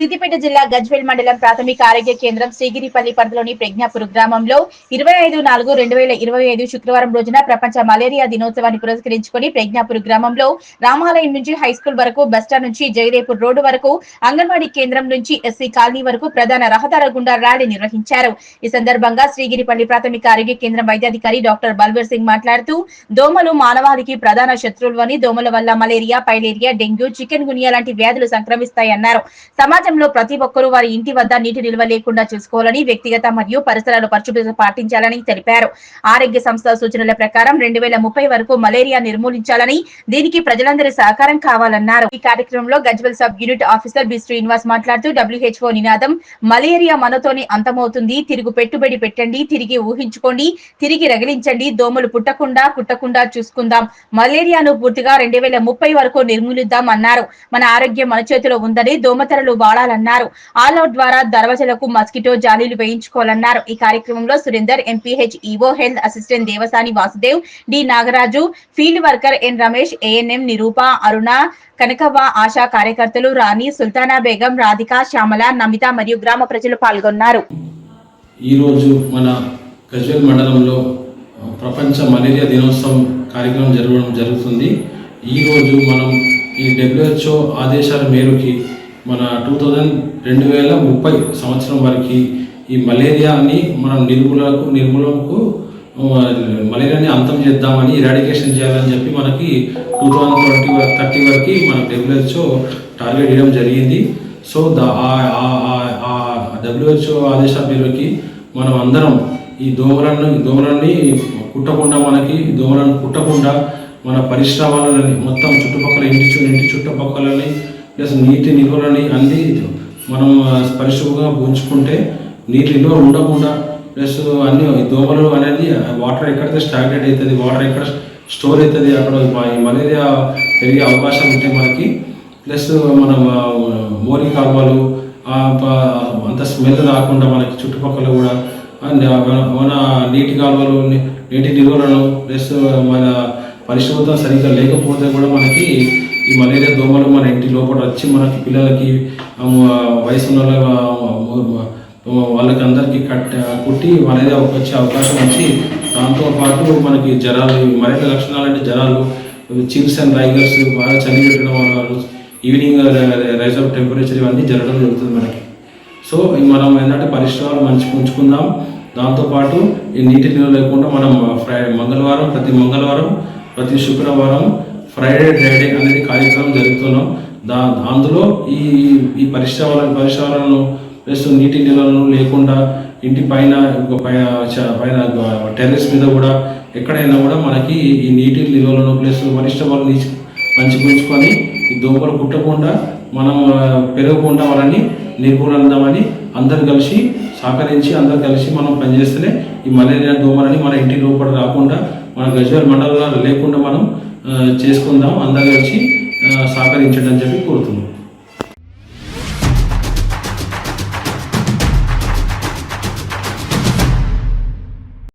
సిద్దిపేట జిల్లా గజ్వేల్ మండలం ప్రాథమిక ఆరోగ్య కేంద్రం శ్రీగిరిపల్లి పరిధిలోని ప్రజ్ఞాపురు గ్రామంలో ఇరవై ఐదు నాలుగు రెండు వేల ఇరవై ఐదు శుక్రవారం రోజున ప్రపంచ మలేరియా దినోత్సవాన్ని పురస్కరించుకొని ప్రజ్ఞాపురు గ్రామంలో రామాలయం నుంచి హై స్కూల్ వరకు బస్టాండ్ నుంచి జయదేపూర్ రోడ్డు వరకు అంగన్వాడీ కేంద్రం నుంచి ఎస్సీ కాలనీ వరకు ప్రధాన రహదార గుండా ర్యాలీ నిర్వహించారు. ఈ సందర్భంగా శ్రీగిరిపల్లి ప్రాథమిక ఆరోగ్య కేంద్రం వైద్యాధికారి డాక్టర్ బల్వీర్ సింగ్ మాట్లాడుతూ దోమలు మానవాళికి ప్రధాన శత్రువులు అని దోమల వల్ల malaria filaria dengue chikungunya లాంటి వ్యాధులు సంక్రమిస్తాయన్నారు. సమాజంలో ప్రతి ఒక్కరూ వారి ఇంటి వద్ద నీటి నిల్వ లేకుండా చూసుకోవాలని వ్యక్తిగత మరియు పరిసరాల పరిశుభ్రత పాటించాలని తెలిపారు. ఆరోగ్య సంస్థ సూచనల ప్రకారం రెండు వేల ముప్పై వరకు మలేరియా నిర్మూలించాలని దీనికి ప్రజలందరి సహకారం కావాలన్నారు. ఈ కార్యక్రమంలో Gajwel sub unit officer B Srinivas మాట్లాడుతూ డబ్ల్యూహెచ్ఓ నినాదం మలేరియా మనతోనే అంతమవుతుంది తిరుగు పెట్టుబడి పెట్టండి తిరిగి ఊహించుకోండి తిరిగి రగిలించండి దోమలు పుట్టకుండా కుట్టకుండా చూసుకుందాం మలేరియాను పూర్తిగా రెండు వేల ముప్పై వరకు నిర్మూలిద్దాం అన్నారు మన ఆరోగ్యం మన చేతిలో ఉందని దోమతెరలు వాడాలన్నారు. ఆల్అౌట్ ద్వారా దర్వాజలకు మస్కిటో జాలీలు వేయించుకోవాలన్నారు. ఈ కార్యక్రమంలో Surender MPH EO health assistant Devasani Vasudev D Nagaraju field worker N Ramesh ANM Nirupa Aruna Kanakavva Asha కార్యకర్తలు రాణి సుల్తానా బేగం రాధిక శ్యామల నమిత మరియు గ్రామ ప్రజలు పాల్గొన్నారు. ఈరోజు మన గజ్వేల్ మండలంలో ప్రపంచ మలేరియా దినోత్సవం కార్యక్రమం జరగడం జరుగుతుంది. ఈరోజు మనం ఈ డబ్ల్యూహెచ్ఓ ఆదేశాల మేరకి మన టూ థౌజండ్ రెండు వేల ముప్పై సంవత్సరం వరకు ఈ మలేరియాని మనం నిర్మూలకు నిర్మూలనకు మలేరియాని అంతం చేద్దామని ఇరాడికేషన్ చేయాలని చెప్పి మనకి టూ థౌజండ్ ట్వంటీ థర్టీ వరకు మన డబ్ల్యూహెచ్ఓ టార్గెట్ ఇవ్వడం జరిగింది. సో ద ఆ డబ్ల్యూహెచ్ఓ ఆదేశాల మేరకి మనం అందరం ఈ దోమలను దోమలని కుట్టకుండా మనకి దోమలను కుట్టకుండా మన పరిశ్రమలని మొత్తం చుట్టుపక్కల ఇంటి చు ఇంటి చుట్టుపక్కలని ప్లస్ నీటి నిల్వలని అన్ని మనం పరిశుభ్రంగా ఉంచుకుంటే నీటి నిల్వ ఉండకుండా ప్లస్ అన్ని దోమలు అనేది వాటర్ ఎక్కడైతే స్టాగ్నేట్ అవుతుంది వాటర్ ఎక్కడ స్టోర్ అవుతుంది అక్కడ మలేరియా పెరిగే అవకాశాలు ఉంటాయి మనకి. ప్లస్ మన మోరీ మోరి కాలువలు అంత స్మెల్ రాకుండా మనకి చుట్టుపక్కల కూడా మన నీటి కాలువలు నీటి నిల్వలను ప్లస్ మన పరిశుభ్రత సరిగ్గా లేకపోతే కూడా మనకి ఈ మలేరియా దోమలు మన ఇంటి లోపల వచ్చి మనకి పిల్లలకి వయసున్న వయసు వాళ్ళకి అందరికీ కట్ కుట్టి మలేరియా వచ్చే అవకాశం వచ్చి దాంతోపాటు మనకి జ్వరాలు మలేరియా లక్షణాలు అంటే జ్వరాలు చిల్స్ అండ్ రైగర్స్ బాగా చలి పెట్టడం వల్ల ఈవినింగ్ రైజ్ ఆఫ్ టెంపరేచర్ ఇవన్నీ జరగడం జరుగుతుంది మనకి. సో మనం ఏంటంటే పరిశ్రమలు మంచిగా ఉంచుకుందాం. దాంతోపాటు ఈ నీటి నిల్వ లేకుండా మనం ఫ్రై మంగళవారం ప్రతి మంగళవారం ప్రతి శుక్రవారం ఫ్రైడే డ్రైడే అనేది కార్యక్రమం జరుగుతున్నాం. దా అందులో ఈ ఈ పరిశ్రమల పరిశ్రమలను ప్లస్ నీటి నిల్వలను లేకుండా ఇంటి పైన పైన పైన టెర్రస్ మీద కూడా ఎక్కడైనా కూడా మనకి ఈ నీటి నిల్వలను ప్లస్ పరిశ్రమలను నీచి మంచిగా ఈ దోమలు కుట్టకుండా మనం పెరగకుండా వాళ్ళని నిర్మూలిద్దామని అందరు కలిసి సహకరించి అందరు కలిసి మనం పనిచేస్తేనే ఈ మలేరియా దోమలని మన ఇంటి లోపల రాకుండా మన గజ్వేల్ మండలంలో లేకుండా మనం చేసుకుందాం అందరూ వచ్చి సహకరించడం సహకరించండి అని చెప్పి కోరుతున్నాం.